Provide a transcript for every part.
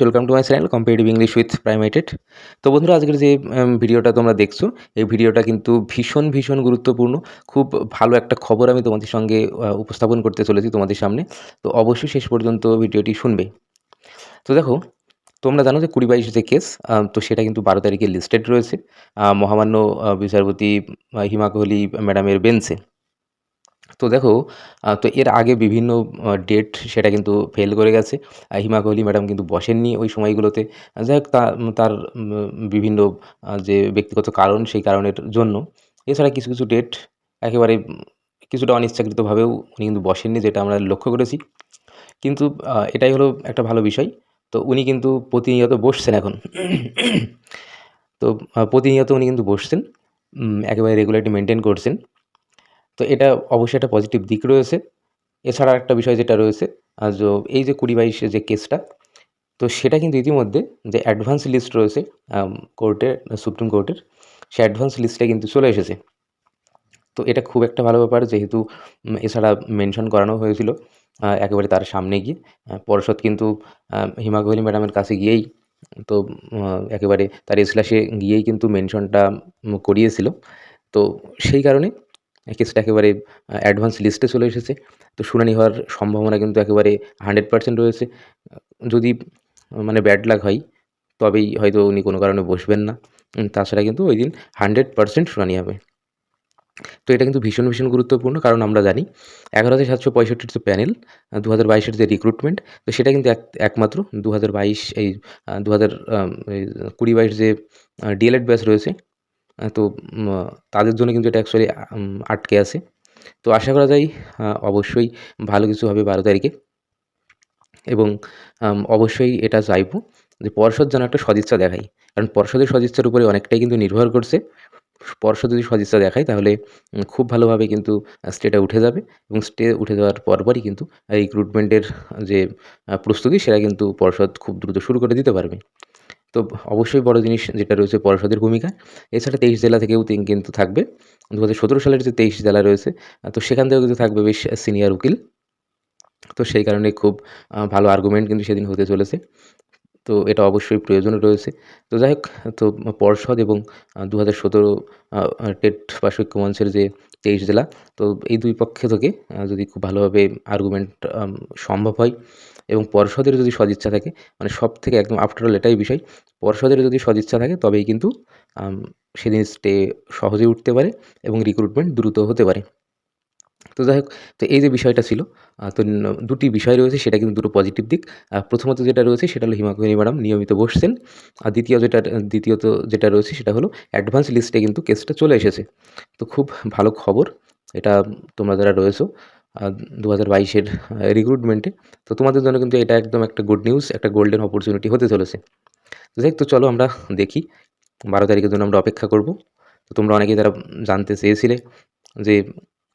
Welcome to my channel competitive English with প্রাইমেটেড তো বন্ধুরা, আজকের যে ভিডিওটা তোমরা দেখছ, এই ভিডিওটা কিন্তু ভীষণ ভীষণ গুরুত্বপূর্ণ। খুব ভালো একটা খবর আমি তোমাদের সঙ্গে উপস্থাপন করতে চলেছি তোমাদের সামনে। তো অবশ্যই শেষ পর্যন্ত ভিডিওটি শুনবে। তো দেখো, তোমরা জানো যে কুড়ি বাইশ যে কেস তো সেটা কিন্তু বারো তারিখে লিস্টেড রয়েছে। মহামান্য বিচারপতি হিমা কোহলি ম্যাডামের বেঞ্চে তো দেখো তো এর আগে বিভিন্ন ডেট সেটা কিন্তু ফেল করে গেছে। হিমা কোহলি ম্যাডাম কিন্তু বসেননি ওই সময়গুলোতে। যাই হোক তার বিভিন্ন যে ব্যক্তিগত কারণ সেই কারণের জন্য। এছাড়া কিছু কিছু ডেট একেবারে কিছুটা অনিচ্ছাকৃতভাবেও উনি কিন্তু বসেননি, যেটা আমরা লক্ষ্য করেছি। কিন্তু এটাই হলো একটা ভালো বিষয়। তো উনি কিন্তু প্রতিনিয়ত বসছেন এখন। তো প্রতিনিয়ত উনি কিন্তু বসছেন। একেবারে রেগুলারিটি মেনটেন করছেন। তো এটা অবশ্যই একটা পজিটিভ দিক রয়েছে। এছাড়া একটা বিষয় যেটা রয়েছে আজ এই যে কুড়ি বাইশে যে কেসটা তো সেটা কিন্তু ইতিমধ্যে যে অ্যাডভান্স লিস্ট রয়েছে কোর্টে সুপ্রিম কোর্টের সে অ্যাডভান্স লিস্টে কিন্তু চলে এসেছে। তো এটা খুব একটা ভালো ব্যাপার, যেহেতু এছাড়া মেনশন করানো হয়েছিল একেবারে তার সামনে গিয়ে পর্ষদ কিন্তু হিমা কোহলি ম্যাডামের কাছে গিয়েই, তো একেবারে তার এজলাসে গিয়েই কিন্তু মেনশনটা করিয়েছিল। তো সেই কারণে কেসটা একেবারে অ্যাডভান্স লিস্টে চলে এসেছে। তো শুনানি হওয়ার সম্ভাবনা কিন্তু একেবারে হান্ড্রেড পার্সেন্ট রয়েছে। যদি মানে ব্যাড লাক হয়, তবেই হয়তো উনি কোনো কারণে বসবেন না। তাছাড়া কিন্তু ওই দিন হান্ড্রেড পার্সেন্ট শুনানি হবে। তো এটা কিন্তু ভীষণ ভীষণ গুরুত্বপূর্ণ, কারণ আমরা জানি এগারো হাজার সাতশো পঁয়ষট্টির যে প্যানেল দু হাজার বাইশের যে রিক্রুটমেন্ট তো সেটা কিন্তু এক, একমাত্র দু হাজার বাইশ, এই দু হাজার কুড়ি বাইশ যে ডিএলএড ব্যাচ রয়েছে তো তাদের জন্য কিন্তু এটা অ্যাকচুয়ালি আটকে আছে। তো আশা করা যায় অবশ্যই ভালো কিছু হবে বারো তারিখে। এবং অবশ্যই এটা চাইব যে পর্ষদ যেন একটা সদিচ্ছা দেখায়। কারণ পর্ষদের সদিচ্ছার উপরে অনেকটাই কিন্তু নির্ভর করছে। পর্ষদ যদি সদিচ্ছা দেখায়, তাহলে খুব ভালোভাবে কিন্তু স্টেটা উঠে যাবে। এবং স্টে উঠে যাওয়ার পরপরই কিন্তু রিক্রুটমেন্টের যে প্রস্তুতি, সেটা কিন্তু পর্ষদ খুব দ্রুত শুরু করে দিতে পারবে। তো অবশ্যই বড় জিনিস যেটা রয়েছে পর্ষদের ভূমিকা। এছাড়া তেইশ জেলা থেকেও তিন- কিন্তু থাকবে। দু হাজার সতেরো সালের যে তেইশ জেলা রয়েছে তো সেখান থেকেও কিন্তু থাকবে বেশ সিনিয়র উকিল। তো সেই কারণে খুব ভালো আর্গুমেন্ট কিন্তু সেদিন হতে চলেছে। তো এটা অবশ্যই প্রয়োজন রয়েছে। তো যাই হোক, তো পর্ষদ এবং দু হাজার সতেরো টেট পার্শ্বিক মঞ্চের যে তেইশ জেলা। তো এই দুই পক্ষে থেকে যদি খুব ভালোভাবে আর্গুমেন্ট সম্ভব হয় এবং পর্ষদের যদি সদিচ্ছা থাকে মানে সব থেকে একদম আফটারঅল এটাই বিষয়, পর্ষদের যদি সদিচ্ছা থাকে, তবেই কিন্তু সেদিন স্টে সহজে উঠতে পারে এবং রিক্রুটমেন্ট দ্রুত হতে পারে। তো যাই হোক, তো এই যে বিষয়টা ছিল তো দুটি বিষয় রয়েছে, সেটা কিন্তু দুটো পজিটিভ দিক। প্রথমত যেটা রয়েছে, সেটা হলো হিমা কোহলি ম্যাডাম নিয়মিত বসছেন। আর দ্বিতীয় যেটা, দ্বিতীয়ত যেটা রয়েছে, সেটা হলো অ্যাডভান্স লিস্টে কিন্তু কেসটা চলে এসেছে। তো খুব ভালো খবর, এটা তোমরা যারা রয়েছো দু হাজার বাইশের রিক্রুটমেন্টে তো তোমাদের জন্য কিন্তু এটা একদম একটা গুড নিউজ একটা গোল্ডেন অপরচুনিটি হতে চলেছে। যাই তো চলো আমরা দেখি, বারো তারিখের জন্য আমরা অপেক্ষা করব। তো তোমরা অনেকেই তারা জানতে চেয়েছিলে যে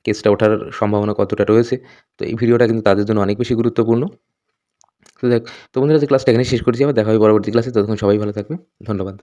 কেসটা ওঠার সম্ভাবনা কতটা রয়েছে। তো এই ভিডিওটা কিন্তু তাদের জন্য অনেক বেশি গুরুত্বপূর্ণ। তো দেখ, তো বন্ধুরা যে ক্লাসটা এখানে শেষ করছি। আবার দেখা হবে পরবর্তী ক্লাসে ততক্ষণ সবাই ভালো থাকবে ধন্যবাদ।